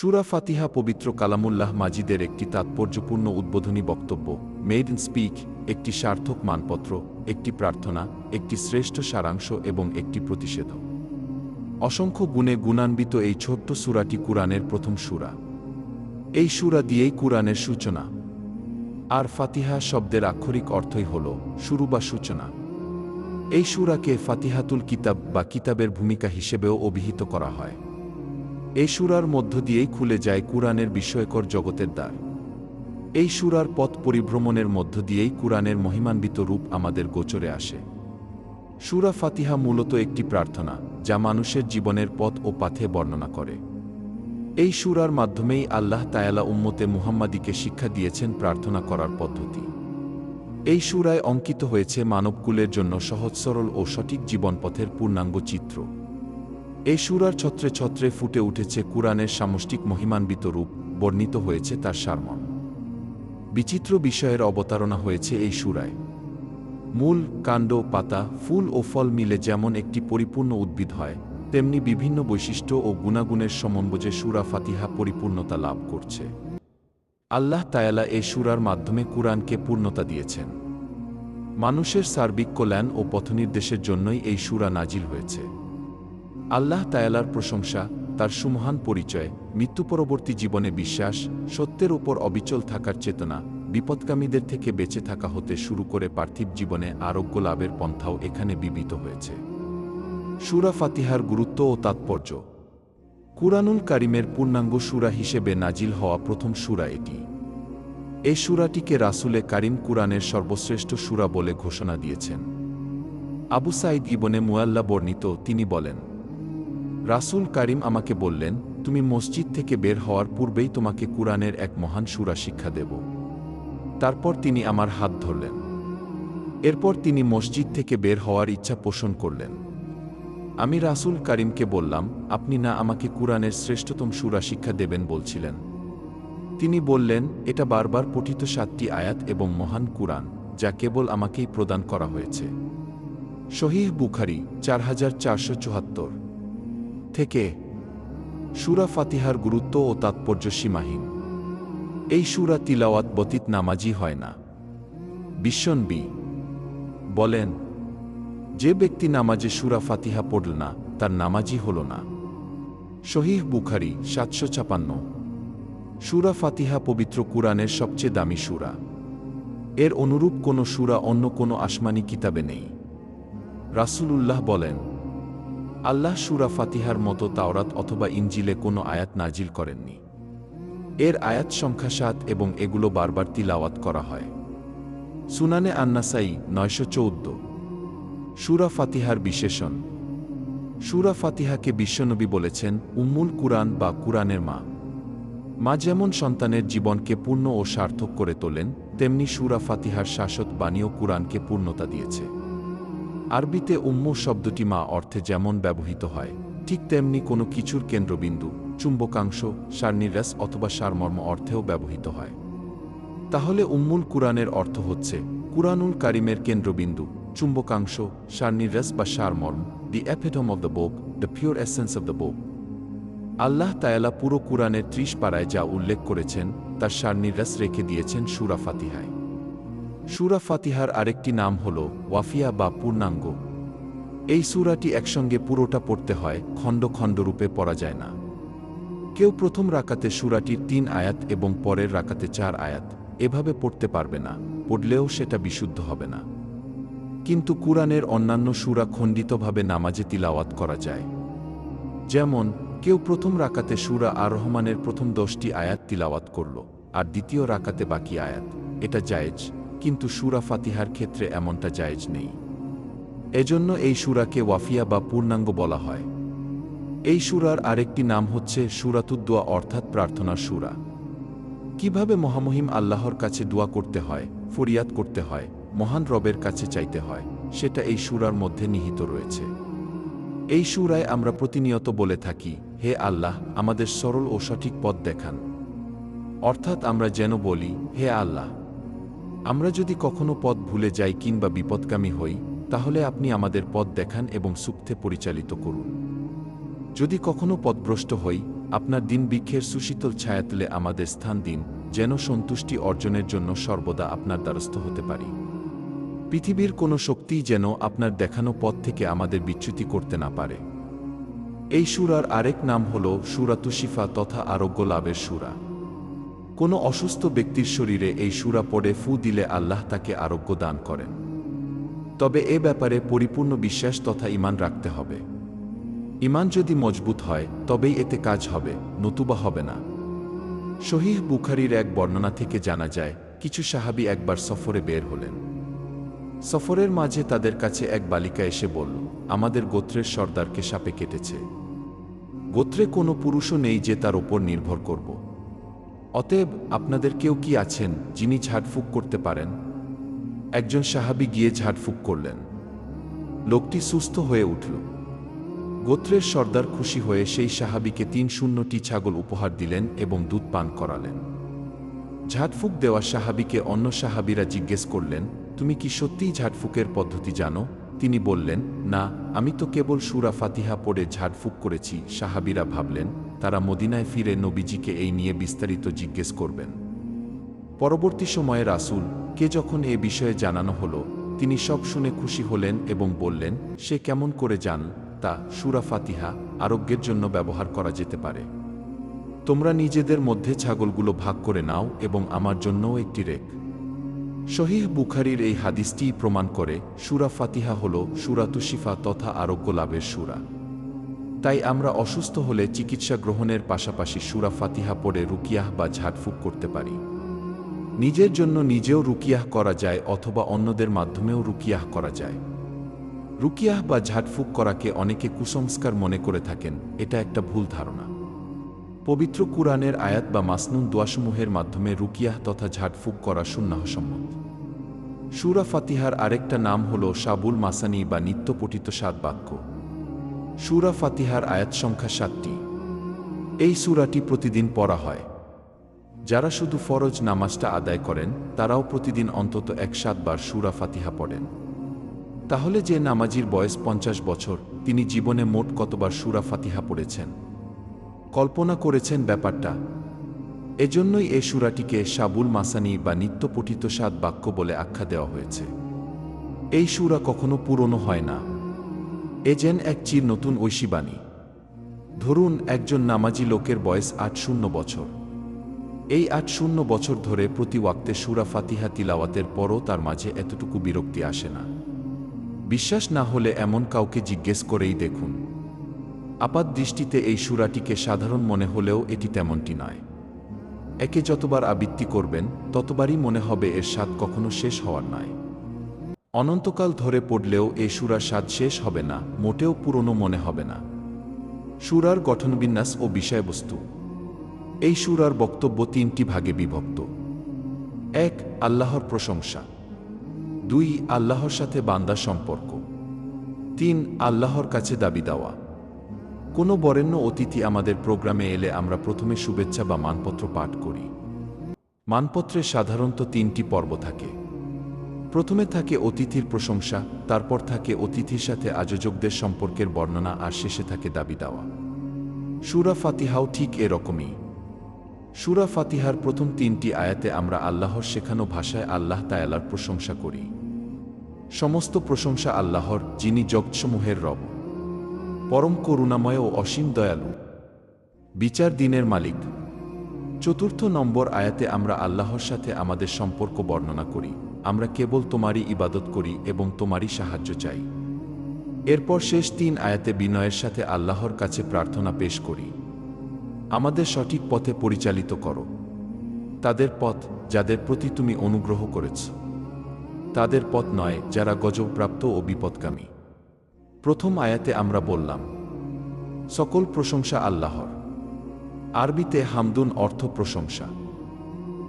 সুরা ফাতিহা পবিত্র কালামুল্লাহ মাজিদের একটি তাৎপর্যপূর্ণ উদ্বোধনী বক্তব্য, মেড ইন স্পিক একটি সার্থক মানপত্র, একটি প্রার্থনা, একটি শ্রেষ্ঠ সারাংশ এবং একটি প্রতিষেধক। অসংখ্য গুণে গুণান্বিত এই ছোট্ট সুরাটি কুরআনের প্রথম সুরা। এই সুরা দিয়েই কুরআনের সূচনা। আর ফাতিহা শব্দের আক্ষরিক অর্থই হল শুরু বা সূচনা। এই সুরাকে ফাতিহাতুল কিতাব বা কিতাবের ভূমিকা হিসেবেও অভিহিত করা হয়। এই সুরার মধ্য দিয়েই খুলে যায় কুরআনের বিস্ময়কর জগতের দ্বার। এই সুরার পথ পরিভ্রমণের মধ্য দিয়েই কুরআনের মহিমান্বিত রূপ আমাদের গোচরে আসে। সুরা ফাতিহা মূলত একটি প্রার্থনা, যা মানুষের জীবনের পথ ও পাথে বর্ণনা করে। এই সুরার মাধ্যমেই আল্লাহ তায়ালা উম্মতে মুহাম্মাদিকে শিক্ষা দিয়েছেন প্রার্থনা করার পদ্ধতি। এই সুরায় অঙ্কিত হয়েছে মানবকুলের জন্য সহজ সরল ও সঠিক জীবনপথের পূর্ণাঙ্গ চিত্র। এই সুরার ছত্রে ছত্রে ফুটে উঠেছে কুরআনের সামষ্টিক মহিমান্বিত রূপ, বর্ণিত হয়েছে তার সারমর্ম। বিচিত্র বিষয়ের অবতারণা হয়েছে এই সুরায়। মূল, কাণ্ড, পাতা, ফুল ও ফল মিলে যেমন একটি পরিপূর্ণ উদ্ভিদ হয়, তেমনি বিভিন্ন বৈশিষ্ট্য ও গুণাগুণের সমন্বয়ে সুরা ফাতিহা পরিপূর্ণতা লাভ করছে। আল্লাহ তায়ালা এই সুরার মাধ্যমে কুরআনকে পূর্ণতা দিয়েছেন। মানুষের সার্বিক কল্যাণ ও পথনির্দেশের জন্যই এই সুরা নাজিল হয়েছে। আল্লাহ তায়ালার প্রশংসা, তার সুমহান পরিচয়, মৃত্যু পরবর্তী জীবনে বিশ্বাস, সত্যের ওপর অবিচল থাকার চেতনা বিপদকামীদের থেকে বেঁচে থাকা হতে শুরু করে পার্থিব জীবনে আরোগ্য লাভের পন্থাও এখানে বিবিত হয়েছে। সুরা ফাতিহার গুরুত্ব ও তাৎপর্য। কুরআনুল কারিমের পূর্ণাঙ্গ সুরা হিসেবে নাজিল হওয়া প্রথম সুরা এটি। এই সুরাটিকে রাসুলে কারিম কুরআনের সর্বশ্রেষ্ঠ সুরা বলে ঘোষণা দিয়েছেন। আবু সাইদ ইবনে মুয়াল্লা বর্ণিত, তিনি বলেন রাসুল কারিম আমাকে বললেন, তুমি মসজিদ থেকে বের হওয়ার পূর্বেই তোমাকে কুরআনের এক মহান সুরা শিক্ষা দেব। তারপর তিনি আমার হাত ধরলেন। এরপর তিনি মসজিদ থেকে বের হওয়ার ইচ্ছা পোষণ করলেন। আমি রাসুল কারিমকে বললাম, আপনি না আমাকে কুরআনের শ্রেষ্ঠতম সুরা শিক্ষা দেবেন, বলছিলেন। তিনি বললেন, এটা বারবার পঠিত সাতটি আয়াত এবং মহান কুরআন, যা কেবল আমাকেই প্রদান করা হয়েছে। শহীহ বুখারি, চার হাজার চারশো চুহাত্তর থেকে সুরা ফাতিহার গুরুত্ব ও তাৎপর্য সীমাহীন। এই সুরা তিলাওয়াত বতীত নামাজি হয় না। বিশ্বনবী বলেন, যে ব্যক্তি নামাজে সুরা ফাতিহা পড়ল না, তার নামাজি হল না। শহীহ বুখারি সাতশো ছাপান্ন। সুরা ফাতিহা পবিত্র কুরআনের সবচেয়ে দামি সুরা। এর অনুরূপ কোনো সুরা অন্য কোনো আসমানি কিতাবে নেই। রাসূলুল্লাহ বলেন আল্লাহ সুরা ফাতিহার মতো তাওরাত অথবা ইঞ্জিলে কোনো আয়াত নাজিল করেননি। এর আয়াত সংখ্যা সাত এবং এগুলো বারবার তিলাওয়াত করা হয়। সুনানে আন্নাসাই নয়শো চৌদ্দ। সুরা ফাতিহার বিশেষণ। সুরা ফাতিহাকে বিশ্বনবী বলেছেন, উম্মুল কুরআন বা কুরআনের মা। মা যেমন সন্তানের জীবনকে পূর্ণ ও সার্থক করে তোলেন, তেমনি সুরা ফাতিহার শাসক বাণীও কুরআনকে পূর্ণতা দিয়েছে। আরবিতে উম্মু শব্দটি মা অর্থে যেমন ব্যবহৃত হয়, ঠিক তেমনি কোনো কিছুর কেন্দ্রবিন্দু, চুম্বকাংশ, সারনিরাস অথবা সারমর্ম অর্থেও ব্যবহৃত হয়। তাহলে উম্মুল কুরআনের অর্থ হচ্ছে, কুরআনুল কারিমের কেন্দ্রবিন্দু, চুম্বকাংশ, সারনিরাস বা সারমর্ম the epitome of the book the pure essence of the book আল্লাহ তায়ালা পুরো কুরআনের ত্রিশ পাড়ায় যা উল্লেখ করেছেন, তার সারনিরাস রেখে দিয়েছেন সুরা ফাতিহায়। সুরা ফাতিহার আরেকটি নাম হল ওয়াফিয়া বা পূর্ণাঙ্গ। এই সুরাটি একসঙ্গে পুরোটা পড়তে হয়, খণ্ড খণ্ড রূপে পড়া যায় না। কেউ প্রথম রাকাতে সুরাটির তিন আয়াত এবং পরের রাকাতে চার আয়াত এভাবে পড়তে পারবে না, পড়লেও সেটা বিশুদ্ধ হবে না। কিন্তু কুরআনের অন্যান্য সুরা খণ্ডিতভাবে নামাজে তিলাওয়াত করা যায়। যেমন, কেউ প্রথম রাকাতে সুরা আর রহমানের প্রথম দশটি আয়াত তিলাওয়াত করল, আর দ্বিতীয় রাকাতে বাকি আয়াত, এটা জায়েজ। কিন্তু সুরা ফাতিহার ক্ষেত্রে এমনটা জায়েজ নেই। এজন্য এই সুরাকে ওয়াফিয়া বা পূর্ণাঙ্গ বলা হয়। এই সুরার আরেকটি নাম হচ্ছে সুরাতুদ্দোয়া, অর্থাৎ প্রার্থনা সুরা। কীভাবে মহামহিম আল্লাহর কাছে দোয়া করতে হয়, ফরিয়াদ করতে হয়, মহান রবের কাছে চাইতে হয়, সেটা এই সুরার মধ্যে নিহিত রয়েছে। এই সুরায় আমরা প্রতিনিয়ত বলে থাকি, হে আল্লাহ, আমাদের সরল ও সঠিক পথ দেখান। অর্থাৎ আমরা যেন বলি, হে আল্লাহ আমরা যদি কখনো পথ ভুলে যাই কিংবা বিপদগামী হই, তাহলে আপনি আমাদের পথ দেখান এবং সুক্তে পরিচালিত করুন। যদি কখনো পথভ্রষ্ট হই, আপনার দিন বৃক্ষের সুশীতল ছায়া তুলে আমাদের স্থান দিন, যেন সন্তুষ্টি অর্জনের জন্য সর্বদা আপনার দ্বারস্থ হতে পারি। পৃথিবীর কোনো শক্তিই যেন আপনার দেখানো পথ থেকে আমাদের বিচ্যুতি করতে না পারে। এই সুরার আরেক নাম হল সুরাতুশিফা তথা আরোগ্য লাভের সুরা। কোনো অসুস্থ ব্যক্তির শরীরে এই সুরা পড়ে ফু দিলে আল্লাহ তাকে আরোগ্য দান করেন। তবে এ ব্যাপারে পরিপূর্ণ বিশ্বাস তথা ইমান রাখতে হবে। ইমান যদি মজবুত হয়, তবেই এতে কাজ হবে, নতুবা হবে না। শহীহ বুখারির এক বর্ণনা থেকে জানা যায়, কিছু সাহাবী একবার সফরে বের হলেন। সফরের মাঝে তাদের কাছে এক বালিকা এসে বলল, আমাদের গোত্রের সর্দারকে সাপে কেটেছে। গোত্রে কোনো পুরুষও নেই যে তার ওপর নির্ভর করব। অতএব আপনাদের কেউ কি আছেন যিনি ঝাড়ফুঁক করতে পারেন? একজন সাহাবী গিয়ে ঝাড়ফুঁক করলেন। লোকটি সুস্থ হয়ে উঠল। গোত্রের সর্দার খুশি হয়ে সেই সাহাবীকে তিন শূন্যটি ছাগল উপহার দিলেন এবং দুধ পান করালেন। ঝাড়ফুঁক দেওয়া সাহাবীকে অন্য সাহাবীরা জিজ্ঞেস করলেন, তুমি কি সত্যিই ঝাড়ফুঁকের পদ্ধতি জানো? তিনি বললেন, না, আমি তো কেবল সুরা ফাতিহা পড়ে ঝাড়ফুঁক করেছি। সাহাবিরা ভাবলেন, তারা মদিনায় ফিরে নবীজিকে এই নিয়ে বিস্তারিত জিজ্ঞেস করবেন। পরবর্তী সময়ে রাসুল কে যখন এ বিষয়ে জানানো হলো, তিনি সব শুনে খুশি হলেন এবং বললেন, সে কেমন করে জান তা সুরা ফাতিহা আরোগ্যের জন্য ব্যবহার করা যেতে পারে। তোমরা নিজেদের মধ্যে ছাগলগুলো ভাগ করে নাও এবং আমার জন্যও একটি রেক। শহীহ বুখারির এই হাদিসটি প্রমাণ করে, সুরা ফাতিহা হল সুরাতুশিফা তথা আরোগ্য লাভের সুরা। তাই আমরা অসুস্থ হলে চিকিৎসা গ্রহণের পাশাপাশি সুরা ফাতিহা পড়ে রুকিয়াহ বা ঝাড়ফুঁক করতে পারি। নিজের জন্য নিজেও রুকিয়াহ করা যায় অথবা অন্যদের মাধ্যমেও রুকিয়াহ করা যায়। রুকিয়াহ বা ঝাড়ফুঁক করাকে অনেকে কুসংস্কার মনে করে থাকেন, এটা একটা ভুল ধারণা। পবিত্র কুরআনের আয়াত বা মাসনুন দোয়াসমূহের মাধ্যমে রুকিয়াহ তথা ঝাড়ফুঁক করা সুন্নাহসম্মত। সুরা ফাতিহার আরেকটা নাম হল সাবুল মাসানি বা নিত্যপঠিত সাত বাক্য। সুরা ফাতিহার আয়াত সংখ্যা সাতটি। এই সুরাটি প্রতিদিন পড়া হয়। যারা শুধু ফরজ নামাজটা আদায় করেন, তারাও প্রতিদিন অন্তত এক সাতবার সুরা ফাতিহা পড়েন। তাহলে যে নামাজির বয়স পঞ্চাশ বছর, তিনি জীবনে মোট কতবার সুরা ফাতিহা পড়েছেন? কল্পনা করেছেন ব্যাপারটা এজন্যই এ সুরাটিকে সাবুল মাসানি বা নিত্য পঠিত সাত বাক্য বলে আখ্যা দেওয়া হয়েছে। এই সুরা কখনো পুরনো হয় না। এ যেন এক চির নতুন ঐশীবাণী। ধরুন, একজন নামাজি লোকের বয়স আট শূন্য বছর। এই আট শূন্য বছর ধরে প্রতি ওয়াক্তে সুরা ফাতিহা তিলাওয়াতের পরও তার মাঝে এতটুকু বিরক্তি আসে না। বিশ্বাস না হলে এমন কাউকে জিজ্ঞেস করেই দেখুন। আপাত দৃষ্টিতে এই সুরাটিকে সাধারণ মনে হলেও এটি তেমনটি নয়। একে যতবার আবৃত্তি করবেন, ততবারই মনে হবে এর স্বাদ কখনো শেষ হওয়ার নয় অনন্তকাল ধরে পড়লেও এ সুরার স্বাদ শেষ হবে না, মোটেও পুরনো মনে হবে না। সুরার গঠনবিন্যাস ও বিষয়বস্তু। এই সুরার বক্তব্য তিনটি ভাগে বিভক্ত। এক, আল্লাহর প্রশংসা। দুই, আল্লাহর সাথে বান্দার সম্পর্ক। তিন, আল্লাহর কাছে দাবি দেওয়া। কোনো বরেণ্য অতিথি আমাদের প্রোগ্রামে এলে আমরা প্রথমে শুভেচ্ছা বা মানপত্র পাঠ করি। মানপত্রে সাধারণত তিনটি পর্ব থাকে। প্রথমে থাকে অতিথির প্রশংসা, তারপর থাকে অতিথির সাথে আয়োজকদের সম্পর্কের বর্ণনা, আর শেষে থাকে দাবি দেওয়া। সুরা ফাতিহাও ঠিক এরকমই। সুরা ফাতিহার প্রথম তিনটি আয়াতে আমরা আল্লাহর শেখানো ভাষায় আল্লাহ তায়ালার প্রশংসা করি। সমস্ত প্রশংসা আল্লাহর, যিনি জগৎসমূহের রব। পরম করুণাময় ও অসীম দয়ালু। বিচার দিনের মালিক। চতুর্থ নম্বর আয়াতে আমরা আল্লাহর সাথে আমাদের সম্পর্ক বর্ণনা করি। আমরা কেবল তোমারই ইবাদত করি এবং তোমারই সাহায্য চাই। এরপর শেষ তিন আয়াতে বিনয়ের সাথে আল্লাহর কাছে প্রার্থনা পেশ করি। আমাদের সঠিক পথে পরিচালিত করো। তাদের পথ যাদের প্রতি তুমি অনুগ্রহ করেছ। তাদের পথ নয় যারা গজবপ্রাপ্ত ও বিপদগামী। প্রথম আয়াতে আমরা বললাম, সকল প্রশংসা আল্লাহর। আরবিতে হামদুন অর্থ প্রশংসা।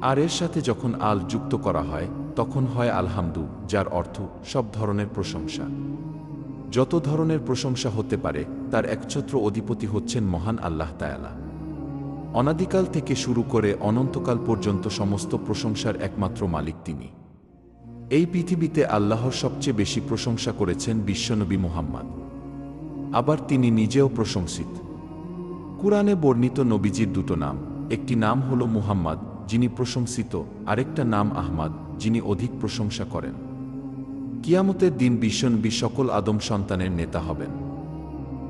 আর এর সাথে যখন আল যুক্ত করা হয়, তখন হয় আলহামদু, যার অর্থ সব ধরনের প্রশংসা। যত ধরনের প্রশংসা হতে পারে, তার একছত্র অধিপতি হচ্ছেন মহান আল্লাহ তায়ালা অনাদিকাল থেকে শুরু করে অনন্তকাল পর্যন্ত সমস্ত প্রশংসার একমাত্র মালিক তিনি। এই পৃথিবীতে আল্লাহর সবচেয়ে বেশি প্রশংসা করেছেন বিশ্বনবী মুহাম্মদ। আবার তিনি নিজেও প্রশংসিত। কুরআনে বর্ণিত নবীজির দুটো নাম, একটি নাম হল মুহাম্মদ, যিনি প্রশংসিত, আরেকটা নাম আহমাদ, যিনি অধিক প্রশংসা করেন। কিয়ামতের দিন বিশ্বনবী সকল আদম সন্তানের নেতা হবেন।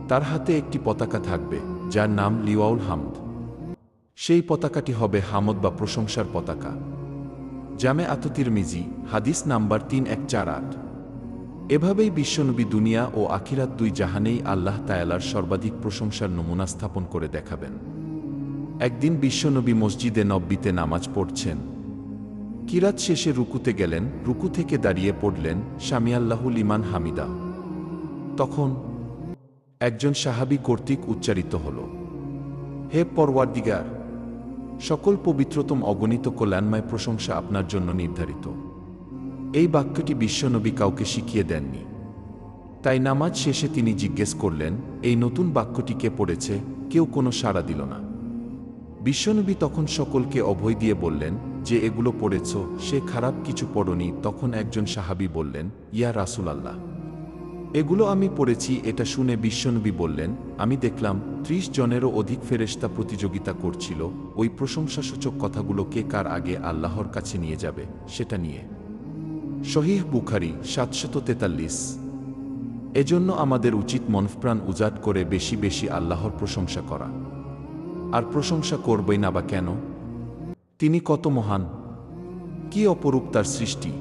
তার হাতে একটি পতাকা থাকবে, যার নাম লিওয়াউল হামদ। সেই পতাকাটি হবে হামদ বা প্রশংসার পতাকা। জামে আততির মিজি হাদিস নাম্বার তিন এক চার আট। এভাবেই বিশ্বনবী দুনিয়া ও আখিরাত দুই জাহানেই আল্লাহ তায়ালার সর্বাধিক প্রশংসার নমুনা স্থাপন করে দেখাবেন। একদিন বিশ্বনবী মসজিদে নব্বিতে নামাজ পড়ছেন। কিরাত শেষে রুকুতে গেলেন, রুকু থেকে দাঁড়িয়ে পড়লেন শামিয়াল্লাহুল ইমান হামিদা। তখন একজন সাহাবী কর্তৃক উচ্চারিত হল, হে পরওয়ারদিগার সকল পবিত্রতম অগণিত কল্যাণময় প্রশংসা আপনার জন্য নির্ধারিত। এই বাক্যটি বিশ্বনবী কাউকে শিখিয়ে দেননি। তাই নামাজ শেষে তিনি জিজ্ঞেস করলেন, এই নতুন বাক্যটি কে পড়েছে? কেউ কোনো সাড়া দিল না। বিশ্বনবী তখন সকলকে অভয় দিয়ে বললেন, যে এগুলো পড়েছ, সে খারাপ কিছু পড়নি। তখন একজন সাহাবী বললেন, ইয়া রাসুল আল্লাহ এগুলো আমি পড়েছি, এটা শুনে বিশ্বনবী বললেন, আমি দেখলাম ত্রিশ জনেরও অধিক ফেরেশতা প্রতিযোগিতা করছিল, ওই প্রশংসাসূচক কথাগুলো কে কার আগে আল্লাহর কাছে নিয়ে যাবে, সেটা নিয়ে। শহীহ বুখারি সাতশত তেতাল্লিশ। এজন্য আমাদের উচিত মনপ্রাণ উজাট করে বেশি বেশি আল্লাহর প্রশংসা করা। আর প্রশংসা করবই না বা কেন? তিনি কত মহান। কি অপরূপ তার সৃষ্টি।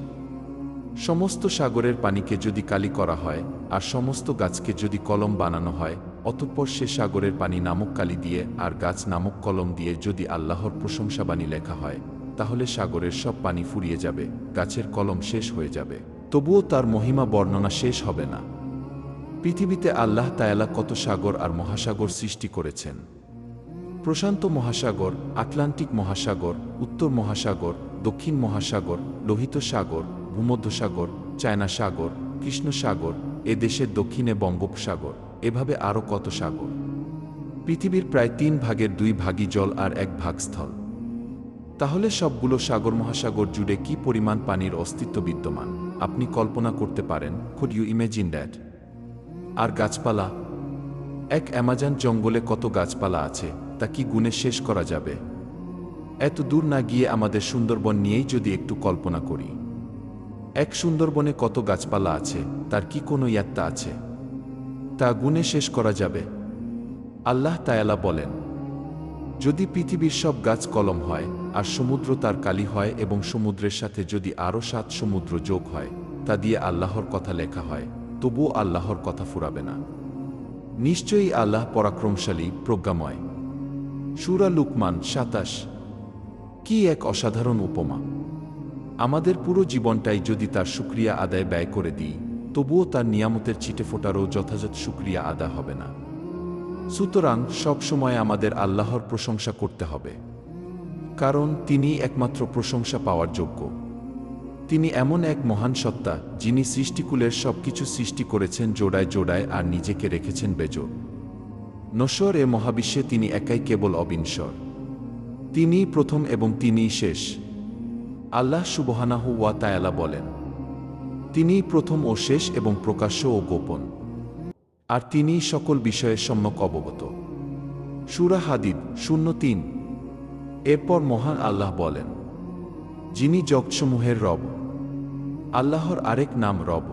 সমস্ত সাগরের পানিকে যদি কালি করা হয় আর সমস্ত গাছকে যদি কলম বানানো হয়, অতঃপর সে সাগরের পানি নামক কালি দিয়ে আর গাছ নামক কলম দিয়ে যদি আল্লাহর প্রশংসাবাণী লেখা হয়, তাহলে সাগরের সব পানি ফুরিয়ে যাবে, গাছের কলম শেষ হয়ে যাবে। তবুও তার মহিমা বর্ণনা শেষ হবে না। পৃথিবীতে আল্লাহ তায়ালা কত সাগর আর মহাসাগর সৃষ্টি করেছেন? প্রশান্ত মহাসাগর, আটলান্টিক মহাসাগর, উত্তর মহাসাগর, দক্ষিণ মহাসাগর, লোহিত সাগর, ভূমধ্যসাগর, চায়না সাগর কৃষ্ণ সাগর এ দেশের দক্ষিণে বঙ্গোপসাগর, এভাবে আরও কত সাগর? পৃথিবীর প্রায় তিন ভাগের দুই ভাগই জল আর এক ভাগ স্থল। তাহলে সবগুলো সাগর মহাসাগর জুড়ে কি পরিমাণ পানির অস্তিত্ব বিদ্যমান? আপনি কল্পনা করতে পারেন কুড ইউ ইমেজিন দ্যাট আর গাছপালা? এক অ্যামাজন জঙ্গলে কত গাছপালা আছে, তা কি গুণে শেষ করা যাবে? এত দূর না গিয়ে আমাদের সুন্দরবন নিয়েই যদি একটু কল্পনা করি। এক সুন্দরবনে কত গাছপালা আছে, তার কি কোনো ইয়াত্তা আছে? তা গুণে শেষ করা যাবে। আল্লাহ তায়ালা বলেন, যদি পৃথিবীর সব গাছ কলম হয়, আর সমুদ্র তার কালি হয় এবং সমুদ্রের সাথে যদি আরও সাত সমুদ্র যোগ হয়, তা দিয়ে আল্লাহর কথা লেখা হয়, তবুও আল্লাহর কথা ফুরাবে না। নিশ্চয়ই আল্লাহ পরাক্রমশালী, প্রজ্ঞাময়। সুরা লুকমান সাতাশ। কি এক অসাধারণ উপমা। আমাদের পুরো জীবনটাই যদি তার সুক্রিয়া আদায় ব্যয় করে দিই, তবুও তার নিয়ামতের ছিটে ফোটারও যথাযথ সুক্রিয়া আদা হবে না। সুতরাং সবসময় আমাদের আল্লাহর প্রশংসা করতে হবে। কারণ তিনি একমাত্র প্রশংসা পাওয়ার যোগ্য। তিনি এমন এক মহান সত্তা, যিনি সৃষ্টিকুলের সবকিছু সৃষ্টি করেছেন জোড়ায় জোড়ায় আর নিজেকে রেখেছেন বেজোড়। নশ্বর এ মহাবিশ্বে তিনি একাই কেবল অবিনশ্বর। তিনিই প্রথম এবং তিনিই শেষ। আল্লাহ সুবহানাহু ওয়া তায়ালা বলেন, তিনিই প্রথম ও শেষ এবং প্রকাশ্য ও গোপন, আর তিনিই সকল বিষয়ের সম্যক অবগত। সুরা হাদিদ, শূন্য তিন। এরপর মহান আল্লাহ বলেন, যিনি জগৎসমূহের রব, আল্লাহর আরেক নাম রব।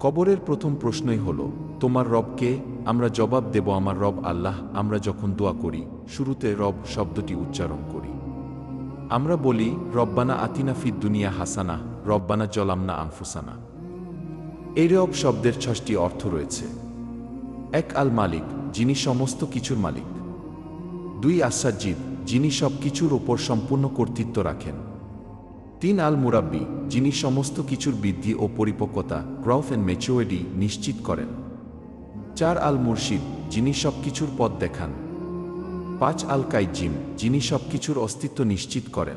কবরের প্রথম প্রশ্নই হল, তোমার রবকে আমরা জবাব দেব, আমার রব আল্লাহ, আমরা যখন দোয়া করি, শুরুতে রব শব্দটি উচ্চারণ করি। আমরা বলি, রব্বানা আতিনা ফিদ দুনিয়া হাসানা, রব্বানা জলামনা আনফুসানা। এই রব শব্দের ছয়টি অর্থ রয়েছে। এক আল মালিক, যিনি সমস্ত কিছুর মালিক। দুই আসাজ্জিদ, যিনি সব কিছুর ওপর সম্পূর্ণ কর্তৃত্ব রাখেন। তিন আল মুরাব্বি, যিনি সমস্ত কিছুর বৃদ্ধি ও পরিপক্কতা, গ্রফ অ্যান্ড মেচুয়েডি নিশ্চিত করেন। চার আল মুর্শিদ, যিনি সব কিছুর পথ দেখান। পাঁচ আল কাইজিম যিনি সব কিছুর অস্তিত্ব নিশ্চিত করেন।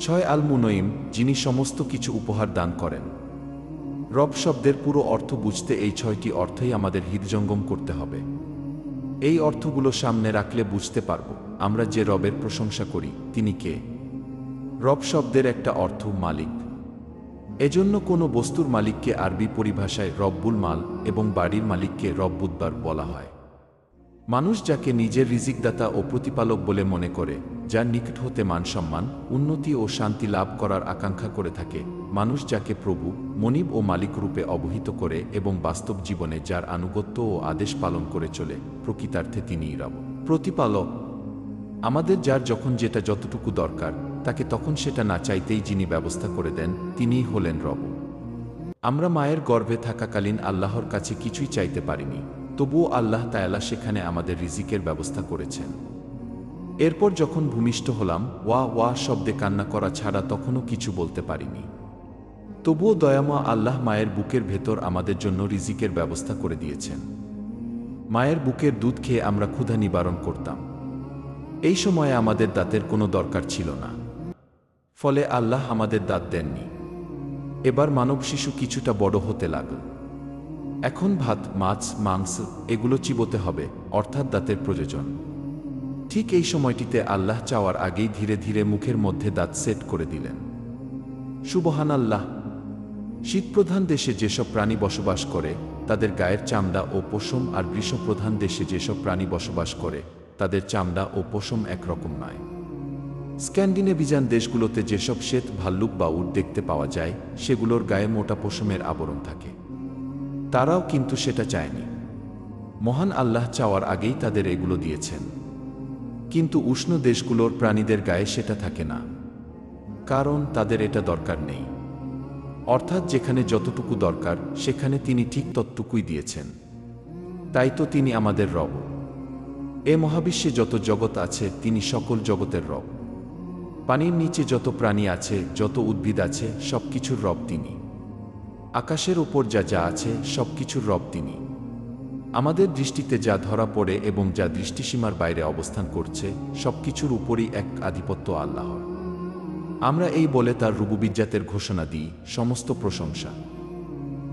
ছয় আল মুনইম যিনি সমস্ত কিছু উপহার দান করেন। রব শব্দের পুরো অর্থ বুঝতে এই ছয়টি অর্থই আমাদের হৃদজঙ্গম করতে হবে। এই অর্থগুলো সামনে রাখলে বুঝতে পারব, আমরা যে রবের প্রশংসা করি, তিনি কে? রব শব্দের একটা অর্থ মালিক। এজন্য কোনো বস্তুর মালিককে আরবি পরিভাষায় রব্বুল মাল এবং বাড়ির মালিককে রব্বুদ্বার বলা হয়। মানুষ যাকে নিজের রিজিকদাতা ও প্রতিপালক বলে মনে করে যার নিকট হতে মানসম্মান উন্নতি ও শান্তি লাভ করার আকাঙ্ক্ষা করে থাকে, মানুষ যাকে প্রভু, মনিব ও মালিক রূপে অবহিত করে এবং বাস্তব জীবনে যার আনুগত্য ও আদেশ পালন করে চলে, প্রকৃতার্থে তিনিই রব। প্রতিপালক, আমাদের যার যখন যেটা যতটুকু দরকার, তাকে তখন সেটা না চাইতেই যিনি ব্যবস্থা করে দেন, তিনিই হলেন রব। আমরা মায়ের গর্ভে থাকাকালীন আল্লাহর কাছে কিছুই চাইতে পারিনি। তবুও আল্লাহ তায়ালা সেখানে আমাদের রিজিকের ব্যবস্থা করেছেন। এরপর যখন ভূমিষ্ঠ হলাম, ওয়া ওয়া শব্দে কান্না করা ছাড়া তখনও কিছু বলতে পারিনি। তবুও দয়ামা আল্লাহ মায়ের বুকের ভেতর আমাদের জন্য রিজিকের ব্যবস্থা করে দিয়েছেন। মায়ের বুকের দুধ খেয়ে আমরা ক্ষুধা নিবারণ করতাম। এই সময়ে আমাদের দাঁতের কোনো দরকার ছিল না। ফলে আল্লাহ আমাদের দাঁত দেননি। এবার মানব শিশু কিছুটা বড় হতে লাগল। এখন ভাত, মাছ, মাংস এগুলো চিবোতে হবে, অর্থাৎ দাঁতের প্রয়োজন। ঠিক এই সময়টিতে আল্লাহ চাওয়ার আগেই ধীরে ধীরে মুখের মধ্যে দাঁত সেট করে দিলেন। সুবহান আল্লাহ শীতপ্রধান দেশে যেসব প্রাণী বসবাস করে, তাদের গায়ের চামড়া ও পশম আর গ্রীষ্মপ্রধান দেশে যেসব প্রাণী বসবাস করে, তাদের চামড়া ও পশম একরকম নয়। স্ক্যান্ডিনেভিজান দেশগুলোতে যেসব শ্বেত ভাল্লুক বা উট দেখতে পাওয়া যায়, সেগুলোর গায়ে মোটা পশমের আবরণ থাকে। তারাও কিন্তু সেটা চায়নি। মহান আল্লাহ চাওয়ার আগেই তাদের এগুলো দিয়েছেন। কিন্তু উষ্ণ দেশগুলোর প্রাণীদের গায়ে সেটা থাকে না। কারণ তাদের এটা দরকার নেই। অর্থাৎ যেখানে যতটুকু দরকার, সেখানে তিনি ঠিক ততটুকুই দিয়েছেন। তাই তো তিনি আমাদের রব। এ মহাবিশ্বে যত জগৎ আছে, তিনি সকল জগতের রব। পানির নিচে যত প্রাণী আছে, যত উদ্ভিদ আছে সব কিছুর রব তিনি। আকাশের ওপর যা যা আছে সব কিছুর রব তিনি। আমাদের দৃষ্টিতে যা ধরা পড়ে এবং যা দৃষ্টিসীমার বাইরে অবস্থান করছে সব কিছুর উপরই এক আধিপত্য আল্লাহর আমরা এই বলে তার রুবুবিজ্জাতের ঘোষণা দিই, সমস্ত প্রশংসা।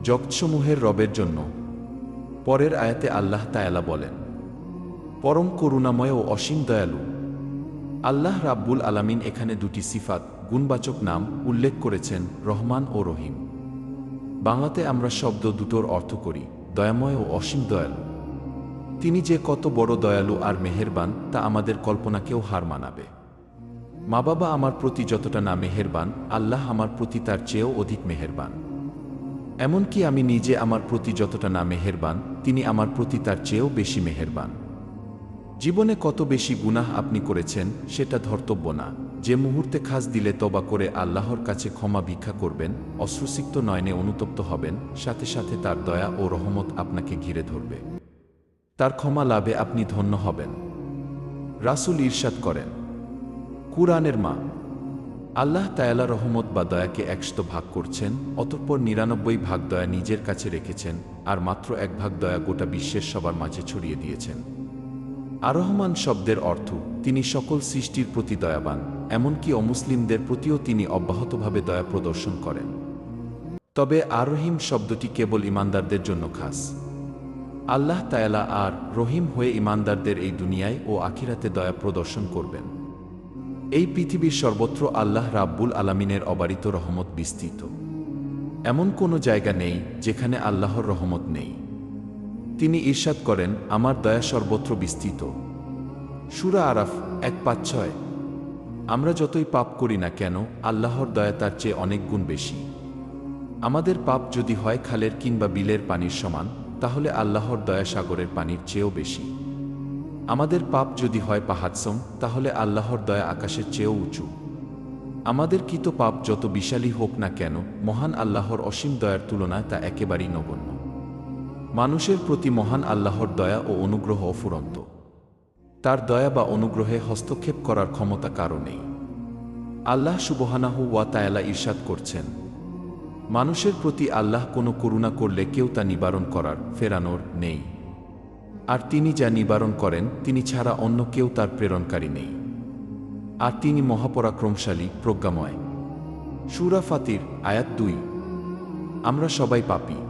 জগৎসমূহের রবের জন্য। পরের আয়াতে আল্লাহ তায়ালা বলেন, পরম করুণাময় ও অসীম দয়ালু। আল্লাহ রাব্বুল আলামিন এখানে দুটি সিফাত, গুণবাচক নাম উল্লেখ করেছেন, রহমান ও রহিম। বাংলাতে আমরা শব্দ দুটোর অর্থ করি, দয়াময় ও অসীম দয়ালু। তিনি যে কত বড় দয়ালু আর মেহেরবান, তা আমাদের কল্পনাকেও হার মানাবে। মা বাবা আমার প্রতি যতটা না মেহেরবান, আল্লাহ আমার প্রতি তার চেয়েও অধিক মেহেরবান। এমনকি আমি নিজে আমার প্রতি যতটা না মেহেরবান, তিনি আমার প্রতি তার চেয়েও বেশি মেহেরবান। জীবনে কত বেশি গুনাহ আপনি করেছেন, সেটা ধর্তব্য না। যে মুহূর্তে খাস দিলে তবা করে আল্লাহর কাছে ক্ষমা ভিক্ষা করবেন, অশ্রুসিক্ত নয়নে অনুতপ্ত হবেন, সাথে সাথে তার দয়া ও রহমত আপনাকে ঘিরে ধরবে। তার ক্ষমা লাভে আপনি ধন্য হবেন। রাসুল ঈর্ষাদ করেন, কুরআনের মা, আল্লাহ তায়ালা রহমত বা দয়াকে একশত ভাগ করছেন, অতঃপর নিরানব্বই ভাগ দয়া নিজের কাছে রেখেছেন, আর মাত্র এক ভাগ দয়া গোটা বিশ্বের সবার মাঝে ছড়িয়ে দিয়েছেন। আরহমান শব্দের অর্থ, তিনি সকল সৃষ্টির প্রতি দয়াবান, এমনকি অমুসলিমদের প্রতিও তিনি অব্যাহতভাবে দয়া প্রদর্শন করেন। তবে আরহিম শব্দটি কেবল ইমানদারদের জন্য খাস। আল্লাহ তায়ালা আর রহিম হয়ে ইমানদারদের এই দুনিয়ায় ও আখিরাতে দয়া প্রদর্শন করবেন। এই পৃথিবীর সর্বত্র আল্লাহ রাব্বুল আলামিনের অবারিত রহমত বিস্তৃত। এমন কোনো জায়গা নেই যেখানে আল্লাহর রহমত নেই। তিনি ঈর্ষাদ করেন, আমার দয়া সর্বত্র বিস্তৃত। সুরা আরাফ এক পাঁচ ছয়, আমরা যতই পাপ করি না কেন, আল্লাহর দয়া তার চেয়ে অনেক গুণ বেশি। আমাদের পাপ যদি হয় খালের কিংবা বিলের পানির সমান, তাহলে আল্লাহর দয়া সাগরের পানির চেয়েও বেশি। আমাদের পাপ যদি হয় পাহাড়সম তাহলে আল্লাহর দয়া আকাশের চেয়েও উঁচু। আমাদের কৃত পাপ যত বিশালী হোক না কেন, মহান আল্লাহর অসীম দয়ার তুলনায় তা একেবারেই নগণ্য। মানুষের প্রতি মহান আল্লাহর দয়া ও অনুগ্রহ অফুরন্ত। তার দয়া বা অনুগ্রহে হস্তক্ষেপ করার ক্ষমতা কারও নেই। আল্লাহ সুবহানাহু ওয়া তায়ালা ঈর্ষাদ করছেন, মানুষের প্রতি আল্লাহ কোনো করুণা করলে কেউ তা নিবারণ করার ফেরানোর নেই। আর তিনি যা নিবারণ করেন, তিনি ছাড়া অন্য কেউ তার প্রেরণকারী নেই। আর তিনি মহাপরাক্রমশালী, প্রজ্ঞাময়। সুরা ফাতির, আয়াত দুই। আমরা সবাই পাপী।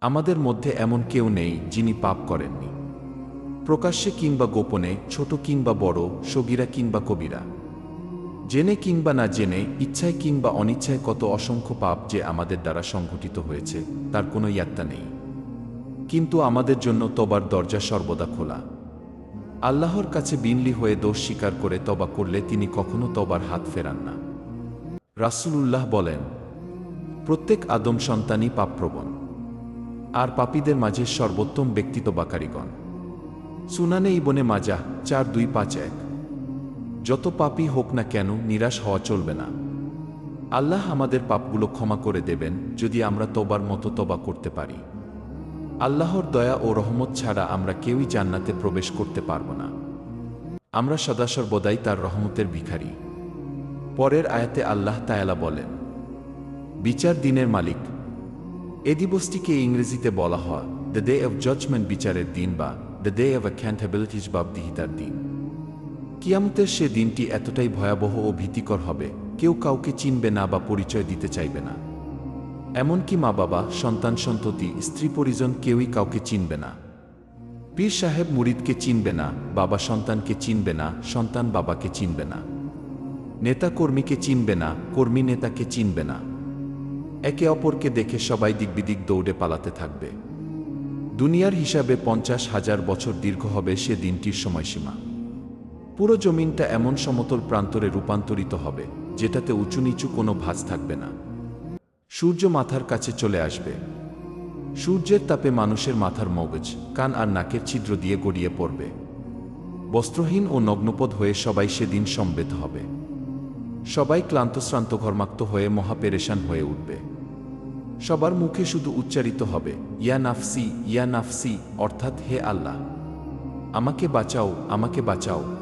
আমাদের মধ্যে এমন কেউ নেই যিনি পাপ করেননি। প্রকাশ্যে কিংবা গোপনে, ছোট কিংবা বড়, সগিরা কিংবা কবিরা। জেনে কিংবা না জেনে, ইচ্ছায় কিংবা অনিচ্ছায় কত অসংখ্য পাপ যে আমাদের দ্বারা সংঘটিত হয়েছে, তার কোনো ইয়াত্তা নেই। কিন্তু আমাদের জন্য তবার দরজা সর্বদা খোলা। আল্লাহর কাছে বিনলি হয়ে দোষ স্বীকার করে তবা করলে তিনি কখনো তবার হাত ফেরান না। রাসূলুল্লাহ বলেন, প্রত্যেক আদম সন্তানই পাপপ্রবণ। আর পাপীদের মাঝে সর্বোত্তম ব্যক্তিত্ব বা কারিগণ সুনানে ইবনে মাজা চার দুই পাঁচ এক। যত পাপই হোক না কেন নিরাশ হওয়া চলবে না। আল্লাহ আমাদের পাপগুলো ক্ষমা করে দেবেন যদি আমরা তবার মতো তবা করতে পারি। আল্লাহর দয়া ও রহমত ছাড়া আমরা কেউই জান্নাতে প্রবেশ করতে পারব না। আমরা সদাসর্বদাই তার রহমতের ভিখারি। পরের আয়াতে আল্লাহ তায়ালা বলেন, বিচার দিনের মালিক এ দিবসটিকে ইংরেজিতে বলা হয় দ্য ডে অফ জাজমেন্ট বিচারের দিন বা দ্য ডে অফ অ্যাকাউন্টেবিলিটিস বা দিহিতার দিন। কিয়ামতের সে দিনটি এতটাই ভয়াবহ ও ভীতিকর হবে, কেউ কাউকে চিনবে না বা পরিচয় দিতে চাইবে না। এমনকি মা বাবা সন্তান সন্ততি, স্ত্রী পরিজন কেউই কাউকে চিনবে না। পীর সাহেব মুরিদকে চিনবে না, বাবা সন্তানকে চিনবে না, সন্তান বাবাকে চিনবে না। নেতা কর্মীকে চিনবে না, কর্মী নেতাকে চিনবে না। একে অপরকে দেখে সবাই দিকবিদিক দৌড়ে পালাতে থাকবে। দুনিয়ার হিসাবে পঞ্চাশ হাজার বছর দীর্ঘ হবে সে দিনটির সময়সীমা। পুরো জমিনটা এমন সমতল প্রান্তরে রূপান্তরিত হবে, যেটাতে উঁচু নিচু কোনো ভাঁজ থাকবে না। সূর্য মাথার কাছে চলে আসবে। সূর্যের তাপে মানুষের মাথার মগজ, কান আর নাকের ছিদ্র দিয়ে গড়িয়ে পড়বে। বস্ত্রহীন ও নগ্নপদ হয়ে সবাই সেদিন সম্বেত হবে। সবাই ক্লান্তশ্রান্ত ঘর্মাক্ত হয়ে মহাপেরেশান হয়ে উঠবে। সবার মুখে শুধু উচ্চারিত হবে, ইয়া নাফসি ইয়া নাফসি, অর্থাৎ হে আল্লাহ। আমাকে বাঁচাও আমাকে বাঁচাও।